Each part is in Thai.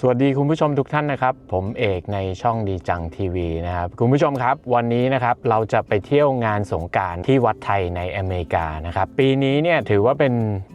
สวัสดีคุณผู้ชมทุกท่านนะครับ ผมเอกในช่องดีจังทีวีนะครับคุณผู้ชมครับวันนี้นะครับเราจะไปเที่ยวงานสงการที่วัดไทยในอเมริกานะครับปีนี้เนี่ยถือว่าเป็น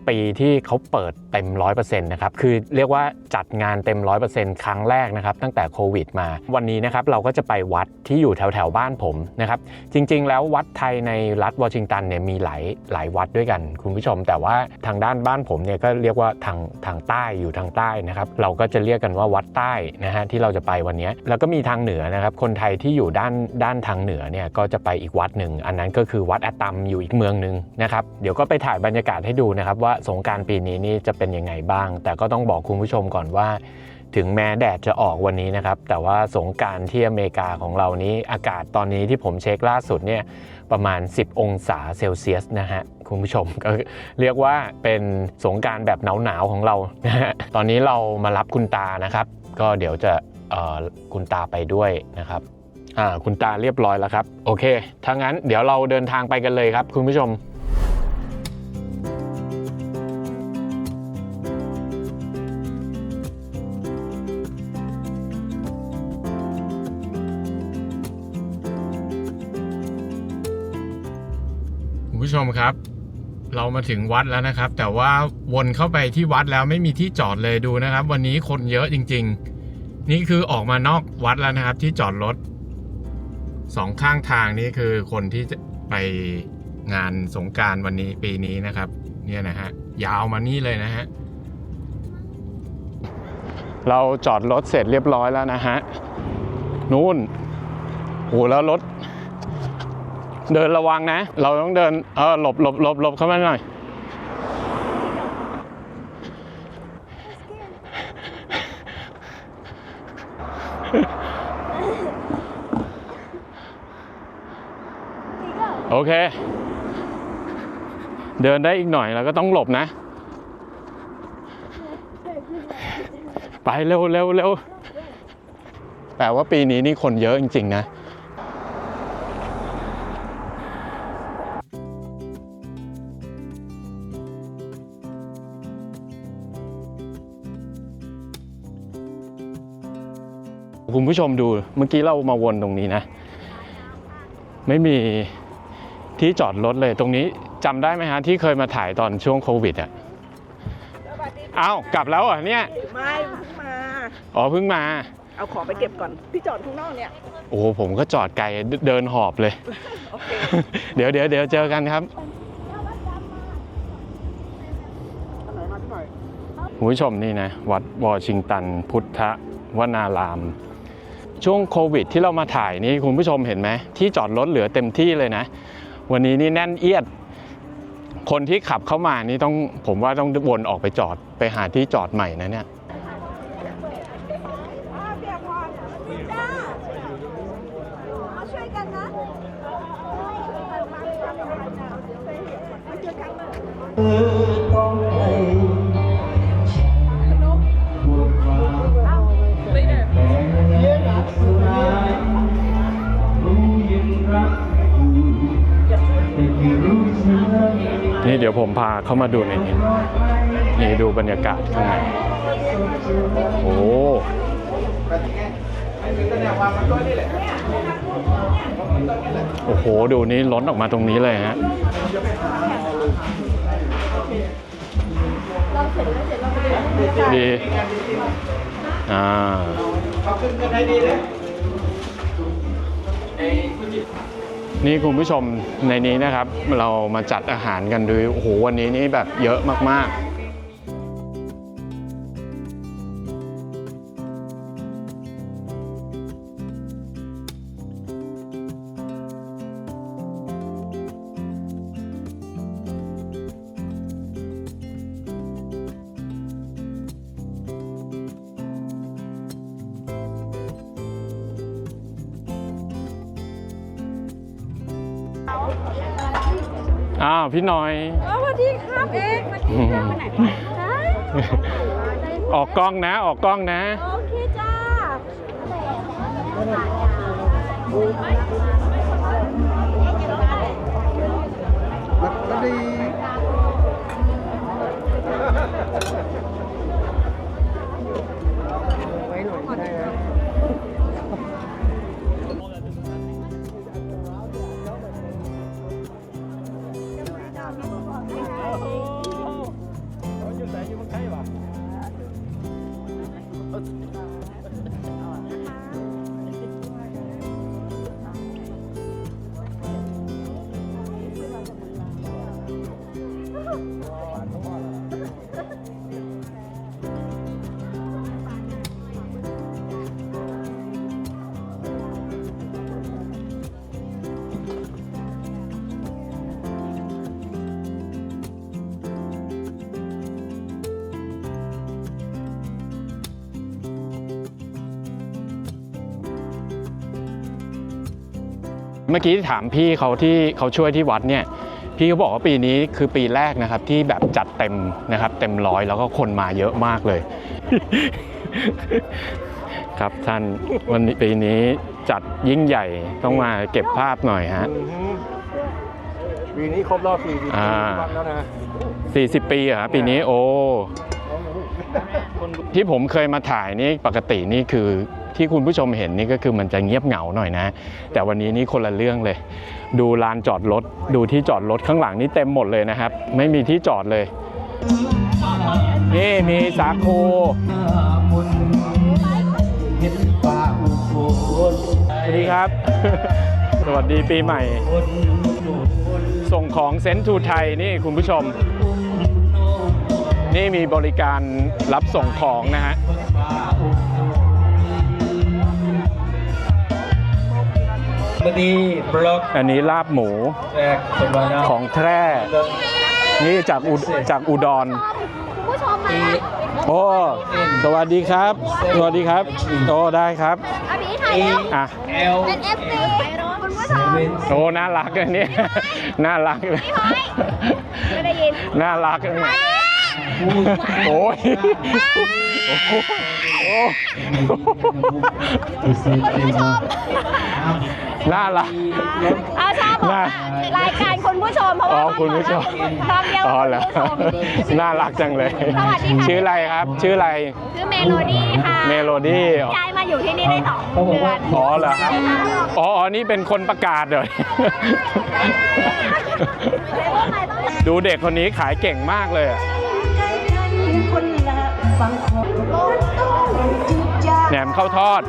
ปีที่เขาเปิดเต็ม 100%นะครับคือเรียกว่าจัดงานเต็ม 100%ครั้งแรกนะครับตั้งแต่โควิดมา วันนี้นะครับเราก็จะไปวัดที่อยู่แถวแถวบ้านผมนะครับจริง ๆ แล้ววัดไทยในรัฐวอชิงตันเนี่ยมีหลายหลายวัดด้วยกัน คุณผู้ชม แต่ว่าทางด้านบ้านผมเนี่ยก็เรียกว่าทางทางใต้อยู่ทางใต้นะครับเราก็จะเรียกกันว่าวัดใต้นะฮะที่เราจะไปวันนี้แล้วก็มีทางเหนือนะครับ คนไทยที่อยู่ด้านด้านทางเหนือเนี่ยก็จะไปอีกวัดหนึ่ง อันนั้นก็คือวัดอาตัมอยู่อีกเมืองหนึ่งนะครับเดี๋ยวก็ไปถ่ายบรรยากาศให้ดูนะครับว่าสงการปีนี้นี่จะเป็นยังไงบ้าง แต่ก็ต้องบอกคุณผู้ชมก่อนว่า ถึงแม้แดดจะออกวันนี้นะครับ แต่ว่าสงการที่อเมริกาของเรานี้อากาศตอนนี้ที่ผมเช็คล่าสุดเนี่ยประมาณ 10 องศาเซลเซียสนะฮะคุณผู้ชมก็เรียกว่าเป็นสงการแบบหนาวๆของเรานะฮะตอนนี้เรามารับคุณตานะครับ ก็เดี๋ยวจะเอ่อคุณตาไปด้วยนะครับอ่าคุณตาเรียบร้อยแล้วครับ โอเคถ้างั้นเดี๋ยวเราเดินทางไปกันเลยครับ คุณผู้ชม ครับ เรามาถึงวัดแล้วนะครับ แต่ว่าวนเข้าไปที่วัดแล้วไม่มีที่จอดเลยดูนะครับ วันนี้คนเยอะจริง ๆ นี่คือออกมานอกวัดแล้วนะครับ ที่จอดรถสองข้างทางนี่คือคนที่จะไปงานสงการวันนี้ปีนี้นะครับ เนี่ยนะฮะยาวมานี่เลยนะฮะเราจอดรถเสร็จเรียบร้อยแล้วนะฮะนู่นโหแล้วรถ เดินระวังนะ เราต้องเดินเออหลบหลบหลบหลบเข้ามาหน่อยโอเค เดินได้อีกหน่อยแล้วก็ต้องหลบนะ ไปเร็วเร็วเร็วแปลว่าปีนี้นี่คนเยอะจริง ๆ นะ คุณผู้ชมดูเมื่อกี้เรามาวนตรงนี้นะ ไม่มีที่จอดรถเลยตรงนี้จำได้ไหมฮะที่เคยมาถ่ายตอนช่วงโควิดอะสวัสดีอ้าวกลับแล้วเหรอะเนี่ยไม่เพิ่งมา อ๋อเพิ่งมา เอาของไปเก็บก่อน พี่จอดข้างนอกเนี่ย โอ้โหผมก็จอดไกลเดินหอบเลย โอเค เดี๋ยวเดี๋ยวเดี๋ยวเจอกันครับคุณผู้ชมนี่นะ วัดวอชิงตัน พุทธวนาราม ช่วงโควิด ที่เรามาถ่ายนี่คุณผู้ชมเห็นไหมที่จอดรถเหลือเต็มที่เลยนะ วันนี้นี่แน่นเอียด คนที่ขับเข้ามานี่ต้องผมว่าต้องวนออกไปจอดไปหาที่จอดใหม่นะเนี่ยเเดี๋ยวผมพาเข้ามาดูในนี้ นี่ดูบรรยากาศข้างใน โอ้โหโอ้โห ดูนี่ล้นออกมาตรงนี้เลยฮะดีอ่านี่ นี่คุณผู้ชมในนี้นะครับ เรามาจัดอาหารกันด้วยโอ้โหวันนี้นี่แบบเยอะมากๆ พี่หน้อยสวัสดีครับเอกมากินข้าวไปไหนคะออกกล้องนะ ออกกล้องนะ โอ เมื่อกี้ถามพี่เขาที่เขาช่วยที่วัดเนี่ยพี่เขาบอกว่าปีนี้คือปีแรกนะครับที่แบบจัดเต็มนะครับ เต็มร้อยแล้วก็คนมาเยอะมากเลย ครับท่านวันนี้ปีนี้จัดยิ่งใหญ่ต้องมาเก็บภาพหน่อยฮะปีนี้ครบรอบ40ปีอ่าวันแล้วนะ40ปีเหรอฮะปีนี้โอ้ที่ผมเคยมาถ่ายนี่ปกตินี่คือ ที่คุณผู้ชมเห็นนี่ก็คือมันจะเงียบเหงาหน่อยนะ แต่วันนี้นี่คนละเรื่องเลย ดูลานจอดรถ ดูที่จอดรถข้างหลังนี่เต็มหมดเลยนะครับ ไม่มีที่จอดเลย นี่มีสาคูสวัสดีครับ สวัสดีปีใหม่ ส่งของเซนทูไทยนี่คุณผู้ชม นี่มีบริการรับส่งของนะฮะ อันนี้ลาบหมู trek sebanyak ของแท้ นี่จากอุจากอุดรผู้ชมมาแล้วโอ้ สวัสดีครับ สวัสดีครับโอ้ได้ครับอาบีถ่ายแล้วอะ L เป็น FC คุณผู้ชมโอ้น่ารักอันนี้น่ารักเลยไม่ได้ยินน่ารักอันนี้โอ้ยโอ้โหโอ้ น่ารัก เอาชอบบอกว่าน่ารายการคุณผู้ชมเพราะอ๋อว่าคุณผู้ชม ตอนเดียวอ๋อกับเหรอ คุณผู้ชม น่ารักจังเลย สวัสดีค่ะ ชื่ออะไรครับ ชื่ออะไรชื่อเมโลดี้ค่ะเมโลดี้ย้ายมาอยู่ที่นี่ได้สองเดือนอ๋อเหรอครับ อ๋ออ๋อนี่เป็นคนประกาศเลย ดูเด็กคนนี้ขายเก่งมากเลยอะแหนมข้าวทอด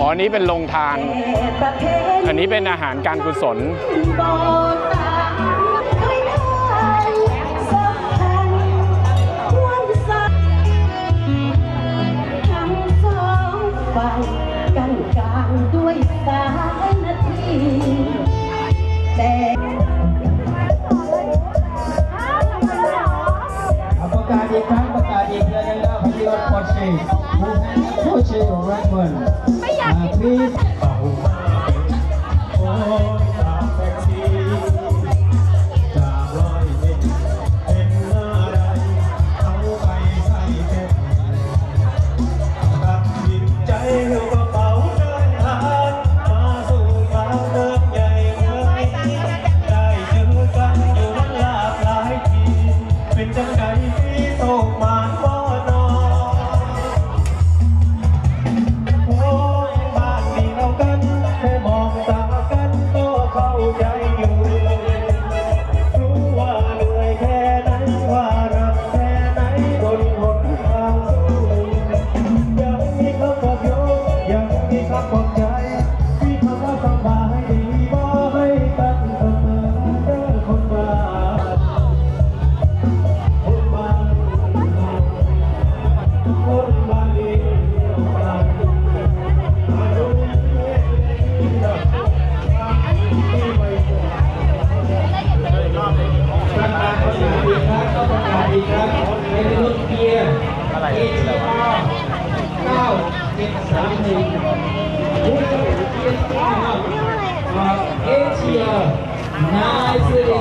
อ๋อนี้เป็นโรงทาน อันนี้เป็นอาหารการกุศล เจ็ดสามหนึ่งเอเชียนายสิริ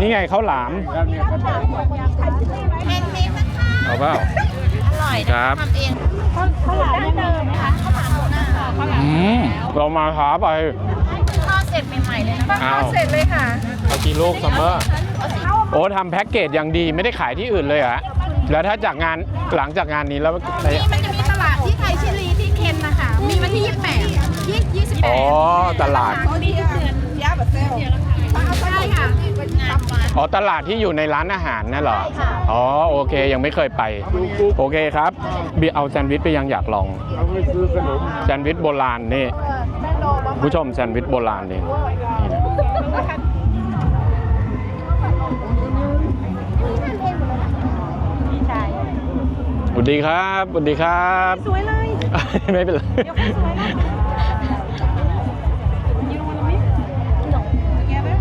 นี่ไงข้าวหลาม เอาเปล่าอร่อยครันะบทำเองข้าวหลามเดิมนะคะข้าวหลามหน้าข้าวหลามอืมเรามาช้าไปทอดเสร็จใหม่ๆเลยอ้าวเสร็จเลยค่ะ เอากี่ลูกซัมเมอร์โอ้ทำแพ็กเกจอย่างดีไม่ได้ขายที่อื่นเลยเหรอฮะแล้วถ้าจากงานหลังจากงานนี้แล้วนี่มันจะมีตลาดที่ไทยชิลีที่เคนนะคะ มีวันที่28ยี่28อ๋อตลาดเขาดีทุกเดือนยาบัตเซลใช่ค่ะงานวัดอ๋อตลาดที่อยู่ในร้านอาหารนั่นเหรอ อ๋อโอเคยังไม่เคยไป โอเคครับบีเอาแซนด์วิชไปยังอยากลองเอาไปซื้อขนมแซนด์วิชโบราณนี่ผู้ชมแซนด์วิชโบราณนี่ วัสดีครับสวัสดีครับ สวยเลย ไม่เป็นไรยกให้สวยเลย You don't want to mix? No. Together?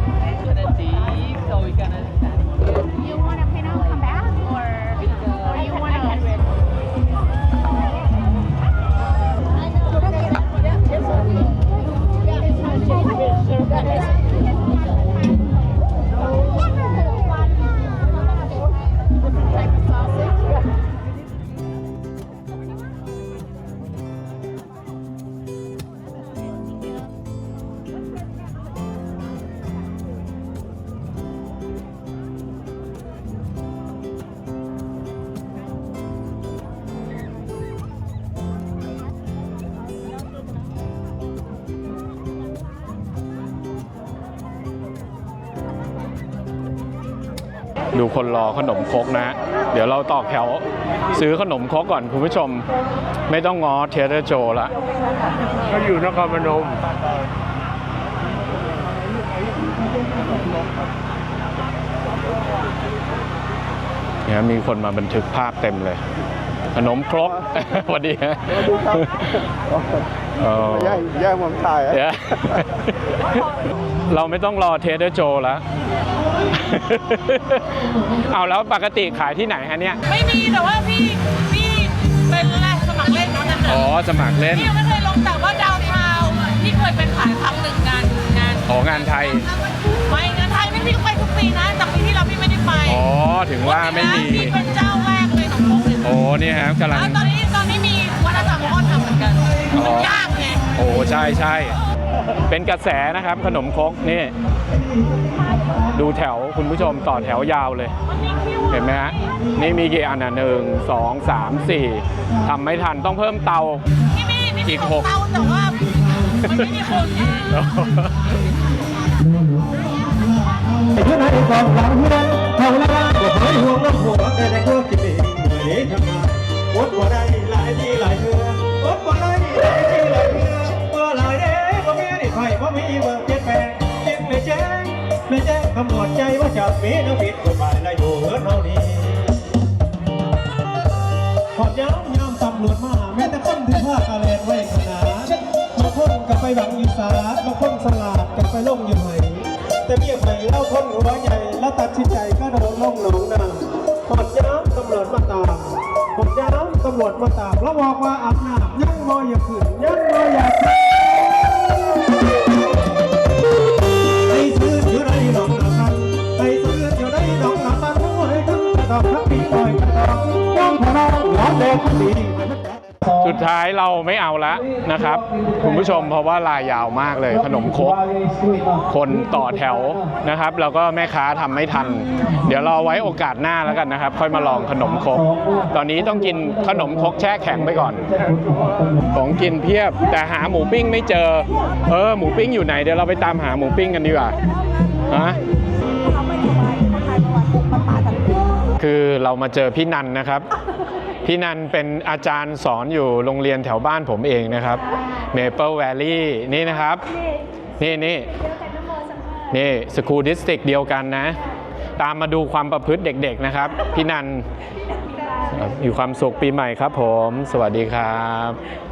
You want to pay now come back or, or you want to sausage. ดูคนรอขนมครกนะฮะ เดี๋ยวเราต่อแถวซื้อขนมครกก่อนคุณผู้ชม ไม่ต้องง้อเทเดอร์โจละเขาอยู่นครพนมเนี่ยมีคนมาบันทึกภาพเต็มเลย ขนมครกสวัสดีฮะสวัสดีครับเออแย่งแย่งผมถ่ายอะเดี๋ยวเราไม่ต้องรอเทเดอร์โจแล้ว เอาแล้วปกติขายที่ไหนฮะเนี่ย ไม่มีแต่ว่าพี่พี่เป็นอะไรสมัครเล่นเท่านั้นอ๋อนะสมัครเล่น พี่ยังไม่เคยลงแต่ว่าดาวเทาวน์พี่เคยไปขายครั้งหนึ่งงานงานอ๋องานไทย ไม่งานไทยไม่พี่ก็ไปทุกปีนะแต่ปีที่เราพี่ไม่ได้ไปอ๋อ ถึงว่าไม่มี พี่เป็นเจ้าแรกเลยของโลกเลยโอ้นี่ฮะกำลัง แล้วตอนนี้ตอนนี้มีวัฒนธรรมเขาก็ทำเหมือนกันอ๋อมันยากไง โอ้ ใช่ใช่ เป็นกระแสนะครับขนมครกนี่ ดูแถวคุณผู้ชมต่อแถวยาวเลย เห็นไหมฮะ นี่มีกี่อันอะหนึ่งสองสามสี่ทำไม่ทันต้องเพิ่มเตา พี่ไม่นี่อีมีกคหนกเตาแต่ว่ามันไม่มีคนไงเพื่อนไอ้กองหลังเพื่อ มีน้ำผิดกฎหมายและอยู่เฮือนเฮานี้ขอบย้ำย้ำตำรวจมาแม้แต่คนถือผ้ากาเลนไว้ขนาดบางคนกับไปหวังอยู่สาดบางคนสลาดกับไปล่งอยู่ไหนแต่เมียไปเล่าคนหัวใหญ่แล้วตัดสินใจก็โดนลงหนองนาขอบย้ำตำรวจมาตามขอบย้ำตำรวจมาตามแล้วบอกว่าอาบน้ำยังมออย่าขึ้นยังมออย่าขึ้น สุดท้ายเราไม่เอาละนะครับ คุณผู้ชมเพราะว่าลายยาวมากเลย ขนมครกคนต่อแถวนะครับแล้วก็แม่ค้าทำไม่ทัน เดี๋ยวเราไว้โอกาสหน้าแล้วกันนะครับ ค่อยมาลองขนมครกตอนนี้ต้องกินขนมครกแช่แข็งไปก่อน ของกินเพียบแต่หาหมูปิ้งไม่เจอ เออหมูปิ้งอยู่ไหนเดี๋ยวเราไปตามหาหมูปิ้งกันดีกว่าฮะคือเรามาเจอพี่นันนะครับ พี่นันเป็นอาจารย์สอนอยู่โรงเรียนแถวบ้านผมเองนะครับ Maple Valley นี่นะครับ นี่นี่นี่สคูลดิสติกเดียวกันนะ ตามมาดูความประพฤติเด็กๆนะครับ พี่นันมีความสุขปีใหม่ครับผม สวัสดีครับ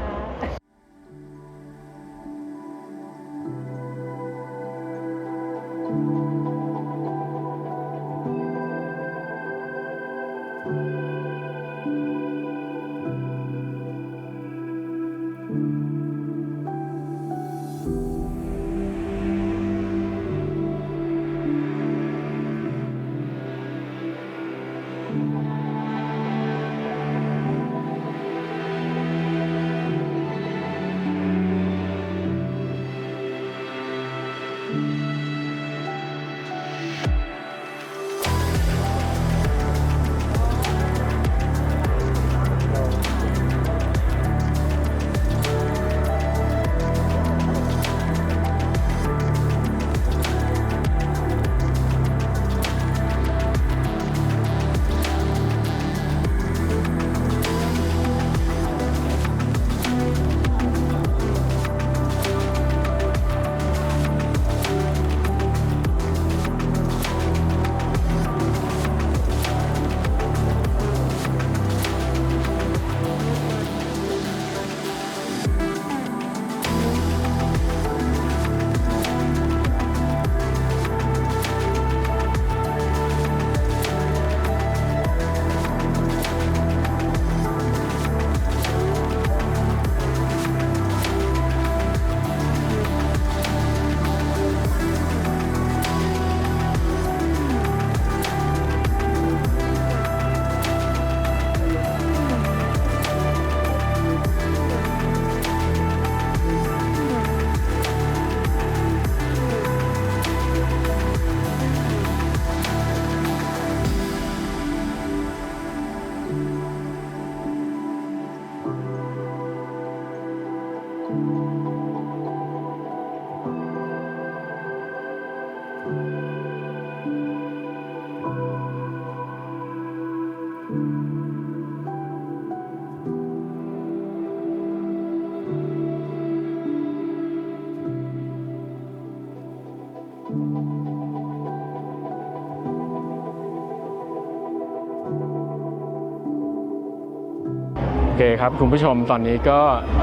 เคครับคุณผู้ชมตอนนี้ก็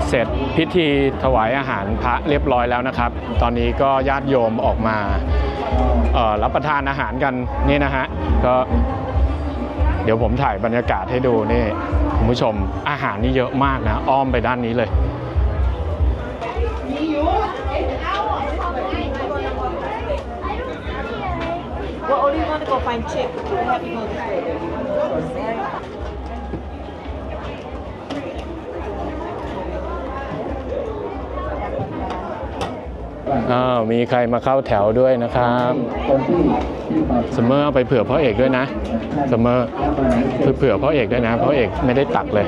เสร็จพิธีถวายอาหารพระเรียบร้อยแล้วนะครับ ตอนนี้ก็ญาติโยมออกมารับประทานอาหารกันนี่นะฮะก็เดี๋ยวผมถ่ายบรรยากาศให้ดูนี่คุณผู้ชมอาหารนี่เยอะมากนะ อ้อมไปด้านนี้เลย Well, only want to go find Chip. We have to go this way. อ้าวมีใครมาเข้าแถวด้วยนะครับเสมอเอาไปเผื่อพ่อเอกด้วยนะเสมอเผื่อพ่อเอกด้วยนะพ่อเอกไม่ได้ตักเลย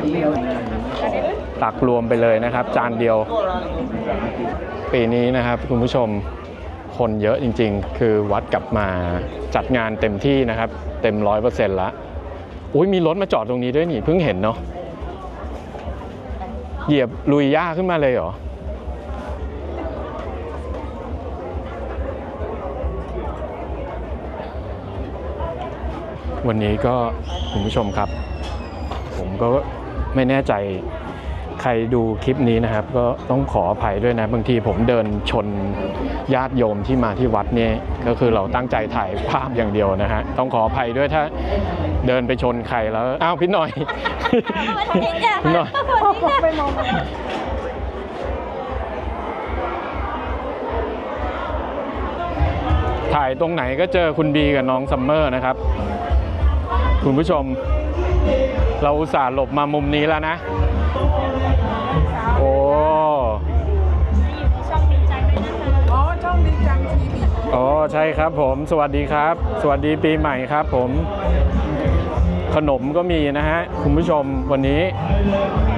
ตักรวมไปเลยนะครับ จานเดียว ปีนี้นะครับคุณผู้ชมคนเยอะจริง ๆ คือวัดกลับมาจัดงานเต็มที่นะครับ เต็มร้อยเปอร์เซ็นต์ละอุ้ยมีรถมาจอดตรงนี้ด้วยนี่เพิ่งเห็นเนาะเหยียบลุยหญ้าขึ้นมาเลยเหรอ วันนี้ก็คุณผู้ชมครับ ผมก็ไม่แน่ใจใครดูคลิปนี้นะครับ ก็ต้องขออภัยด้วยนะ บางทีผมเดินชนญาติโยมที่มาที่วัดนี่ก็คือเราตั้งใจถ่ายภาพอย่างเดียวนะฮะต้องขออภัยด้วยถ้าเดินไปชนใครแล้วอ้าวพี่หน่อยพี่หน่อยถ่ายตรงไหนก็เจอคุณบีกับน้องซัมเมอร์นะครับ คุณผู้ชม เราอุตส่าห์หลบมามุมนี้แล้วนะ โอ้อ๋อช่องดีจังทีวีอ๋อใช่ครับผม สวัสดีครับ สวัสดีปีใหม่ครับผม ขนมก็มีนะฮะ คุณผู้ชมวันนี้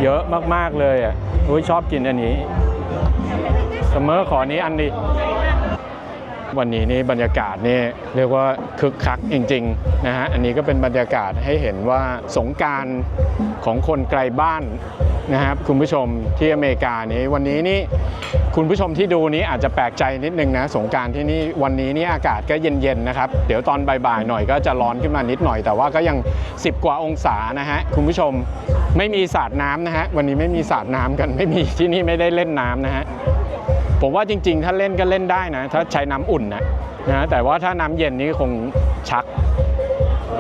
เยอะมาก ๆ เลยอะอุ้ยชอบกินอันนี้ เสมอขอนี้อันดี วันนี้นี่บรรยากาศนี่เรียกว่าคึกคักจริงๆนะฮะอันนี้ก็เป็นบรรยากาศให้เห็นว่าสงการของคนไกลบ้านนะครับคุณผู้ชมที่อเมริกานี้วันนี้นี่คุณผู้ชมที่ดูนี้อาจจะแปลกใจนิดนึงนะสงการที่นี่วันนี้นี่อากาศก็เย็นๆนะครับเดี๋ยวตอนบ่ายๆหน่อยก็จะร้อนขึ้นมานิดหน่อย แต่ว่าก็ยัง 10 กว่าองศานะฮะคุณผู้ชมไม่มีสาดน้ำนะฮะวันนี้ไม่มีสาดน้ำกันไม่มีที่นี่ไม่ได้เล่นน้ำนะฮะ ผมว่าจริงๆ ถ้าเล่นก็เล่นได้นะ ถ้าใช้น้ำอุ่นนะนะแต่ว่าถ้าน้ำเย็นนี่คงชัก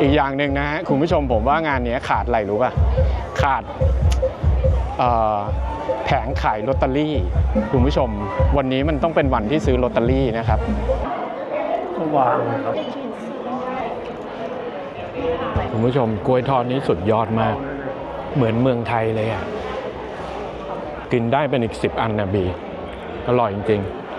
อีกอย่างหนึ่งนะฮะคุณผู้ชมผมว่างานนี้ขาดอะไรรู้ป่ะขาดเอ่อแผงขายลอตเตอรี่คุณผู้ชม วันนี้มันต้องเป็นวันที่ซื้อลอตเตอรี่นะครับวางครับคุณผู้ชมกล้วยทอดนี้สุดยอดมาก เหมือนเมืองไทยเลยอะกินได้เป็นอีก10อันนะบี อร่อยจริงๆ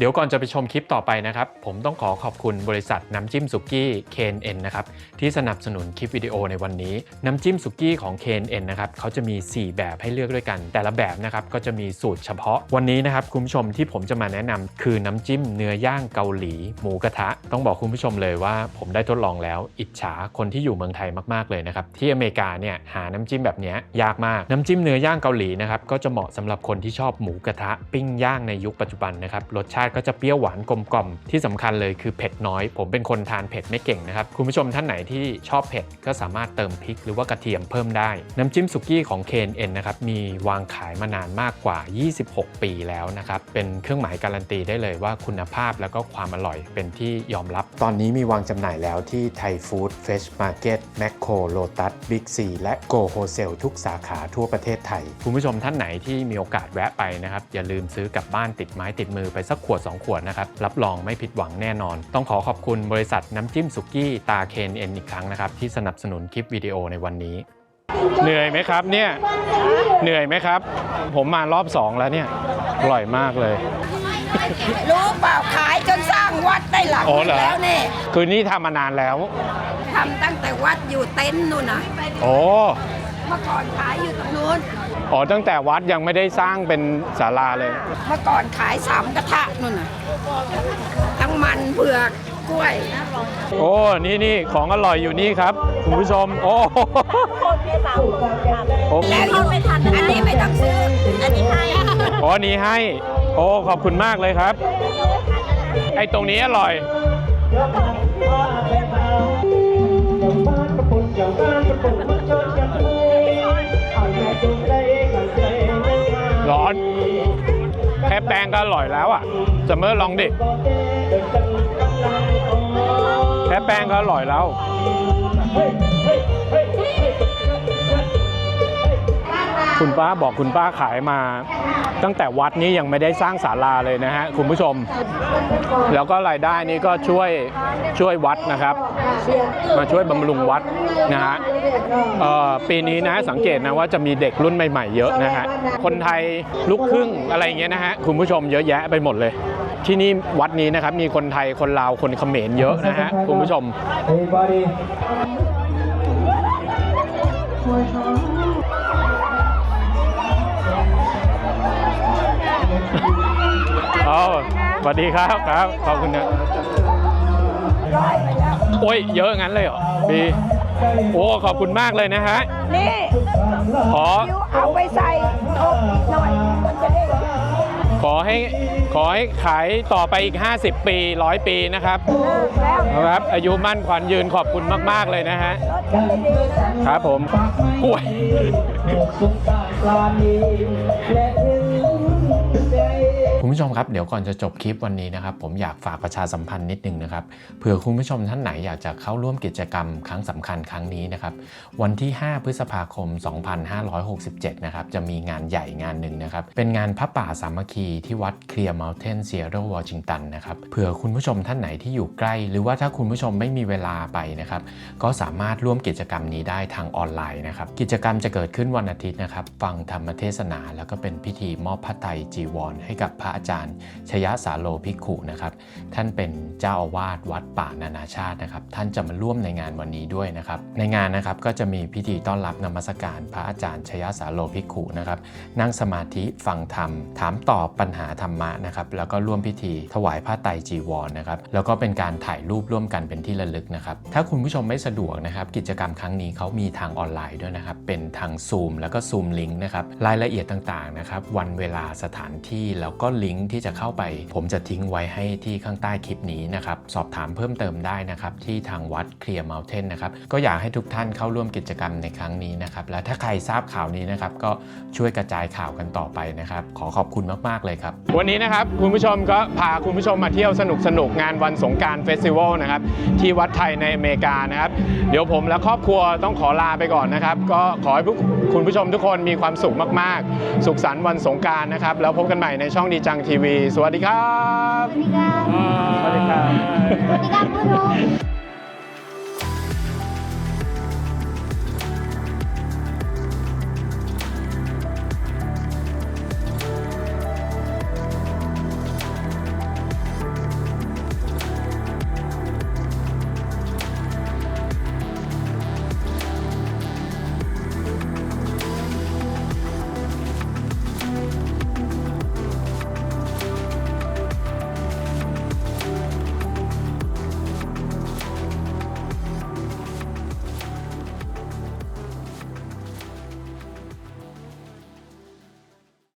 เดี๋ยวก่อนจะไปชมคลิปต่อไปนะครับ ผมต้องขอขอบคุณบริษัทน้ำจิ้มสุกี้ KNN นะครับที่สนับสนุนคลิปวิดีโอในวันนี้ น้ำจิ้มสุกี้ของ KNN นะครับเขาจะมี 4 แบบให้เลือกด้วยกัน แต่ละแบบนะครับก็จะมีสูตรเฉพาะ วันนี้นะครับคุณผู้ชมที่ผมจะมาแนะนำคือน้ำจิ้มเนื้อย่างเกาหลี หมูกระทะ ต้องบอกคุณผู้ชมเลยว่า ผมได้ทดลองแล้ว อิจฉาคนที่อยู่เมืองไทยมากๆเลยนะครับที่อเมริกาเนี่ยหาน้ำจิ้มแบบนี้ยากมากน้ำจิ้มเนื้อย่างเกาหลีนะครับก็จะเหมาะสำหรับคนที่ชอบหมูกระทะปิ้งย่างในยุคปัจจุบันนะครับรสชาติก็จะเปรี้ยวหวานกลมกล่อมที่สำคัญเลยคือเผ็ดน้อย ผมเป็นคนทานเผ็ดไม่เก่งนะครับ คุณผู้ชมท่านไหนที่ชอบเผ็ดก็สามารถเติมพริกหรือว่ากระเทียมเพิ่มได้ น้ำจิ้มสุกี้ของ KNN นะครับมีวางขายมานานมากกว่า 26 ปีแล้วนะครับเป็นเครื่องหมายการันตีได้เลยว่าคุณภาพแล้วก็ความอร่อยเป็นที่ยอมรับ ตอนนี้มีวางจำหน่ายแล้วที่ไทยฟู้ดเฟชมาร์เก็ตแมคโครโลตัสบิ๊กซีและโกโฮเซลทุกสาขาทั่วประเทศไทย คุณผู้ชมท่านไหนที่มีโอกาสแวะไปนะครับอย่าลืมซื้อกลับบ้านติดไม้ติดมือไปสักขวด 2 ขวดนะครับ รับรองไม่ผิดหวังแน่นอน ต้องขอขอบคุณบริษัทน้ำจิ้มสุกี้ตาเคนเอ็นอีกครั้งนะครับ ที่สนับสนุนคลิปวิดีโอในวันนี้ เหนื่อยไหมครับเนี่ย เหนื่อยไหมครับ ผมมารอบ 2 แล้วเนี่ย อร่อยมากเลย รู้เปล่าขายจนสร้างวัดได้หลังอ๋อเหรอ แล้วนี่คือนี่ทำมานานแล้ว ทำตั้งแต่วัดอยู่เต็นท์นู่นนะโอ้ เมื่อก่อนขายอยู่ตรงนู้น อ๋อตั้งแต่วัดยังไม่ได้สร้างเป็นศาลาเลย เมื่อก่อนขายสามกระทะนู่นน่ะทั้งมันเผือกกล้วย โอ้นี่นี่ของอร่อยอยู่นี่ครับคุณผู้ชม โอ้โอ้แล้วอยู่ไม่ทันอันนี้ไม่ต้องซื้อ อันนี้ให้อ๋อนี่ให้ โอ้ขอบคุณมากเลยครับ ไอ้ตรงนี้อร่อยบ้านกระปุ่นอย่างบ้าน ร้อน แค่แป้งก็อร่อยแล้วอะจะเมื่อลองดิ แค่แป้งก็อร่อยแล้ว คุณป้าบอกคุณป้าขายมา ตั้งแต่วัดนี้ยังไม่ได้สร้างศาลาเลยนะฮะคุณผู้ชม แล้วก็รายได้นี้ก็ช่วยช่วยวัดนะครับ มาช่วยบำรุงวัด นะฮะเอ่อปีนี้นะสังเกตนะว่าจะมีเด็กรุ่นใหม่ ๆ เยอะนะฮะคนไทยลูกครึ่งอะไรเงี้ยนะฮะคุณผู้ชมเยอะแยะไปหมดเลย ที่นี่วัดนี้นะครับมีคนไทยคนลาวคนเขมรเยอะนะฮะคุณผู้ชมเอาสวัสดีครับครับ ขอบคุณนะโอ้ย เยอะงั้นเลยเหรอพี่ โอ้ขอบคุณมากเลยนะฮะ นี่ขอยูเอาไปใส่อบอีกหน่อยมันจะได้ขอให้ขอให้ขายต่อไปอีก 50 ปี100ปีนะครับแล้วครับ อายุมั่นขวัญยืนขอบคุณมาก ๆ เลยนะฮะ รถจะไม่ดีนะ ครับผมกล้วย สุขการปลาณีและถึงใจ คุณผู้ชมครับเดี๋ยวก่อนจะจบคลิปวันนี้นะครับผมอยากฝากประชาสัมพันธ์นิดนึงนะครับเผื่อคุณผู้ชมท่านไหนอยากจะเข้าร่วมกิจกรรมครั้งสำคัญครั้งนี้นะครับวันที่ 5 พฤษภาคม 2567 นะครับจะมีงานใหญ่งานหนึ่งนะครับเป็นงานพระป่าสามัคคีที่วัดเคลียร์เมลเทนเซียโรวอชิงตันนะครับเผื่อคุณผู้ชมท่านไหนที่อยู่ใกล้ หรือว่าถ้าคุณผู้ชมไม่มีเวลาไปนะครับก็สามารถร่วมกิจกรรมนี้ได้ทางออนไลน์นะครับกิจกรรมจะเกิดขึ้นวันอาทิตย์นะครับฟังธรรมเทศนา แล้วก็เป็นพิธีมอบพระไตรจีวรให้กับพระอาจารย์ ชยสาโลภิกขุนะครับ ท่านเป็นเจ้าอาวาสวัดป่านานาชาตินะครับ ท่านจะมาร่วมในงานวันนี้ด้วยนะครับ ในงานนะครับก็จะมีพิธีต้อนรับนมัสการพระอาจารย์ ชยสาโลภิกขุนะครับ นั่งสมาธิฟังธรรม ถามตอบปัญหาธรรมะนะครับ แล้วก็ร่วมพิธีถวายผ้าไตรจีวรนะครับ แล้วก็เป็นการถ่ายรูปร่วมกันเป็นที่ระลึกนะครับ ถ้าคุณผู้ชมไม่สะดวกนะครับ กิจกรรมครั้งนี้เขามีทางออนไลน์ด้วยนะครับ เป็นทาง Zoom แล้วก็ Zoom ลิงก์นะครับ รายละเอียดต่างๆนะครับ วันเวลาสถานที่แล้วก็ลิงก์ที่จะเข้าไป ผมจะทิ้งไว้ให้ที่ข้างใต้คลิปนี้นะครับ สอบถามเพิ่มเติมได้นะครับ ที่ทางวัดเคลียร์เมลเทนนะครับ ก็อยากให้ทุกท่านเข้าร่วมกิจกรรมในครั้งนี้นะครับ และถ้าใครทราบข่าวนี้นะครับ ก็ช่วยกระจายข่าวกันต่อไปนะครับ ขอขอบคุณมากๆเลยครับ วันนี้นะครับคุณผู้ชมก็พาคุณผู้ชมมาเที่ยวสนุกสนุกงานวันสงการเฟสติวัลนะครับที่วัดไทยในอเมริกานะครับ เดี๋ยวผมและครอบครัวต้องขอลาไปก่อนนะครับ ก็ขอให้คุณผู้ชมทุกคนมีความสุขมากๆ สุขสันต์วันสงการนะครับ แล้วพบกันใหม่ในช่องดีจงทีวี สวัสดีครับ สวัสดีครับ สวัสดีครับ สวัสดีครับคุณลุง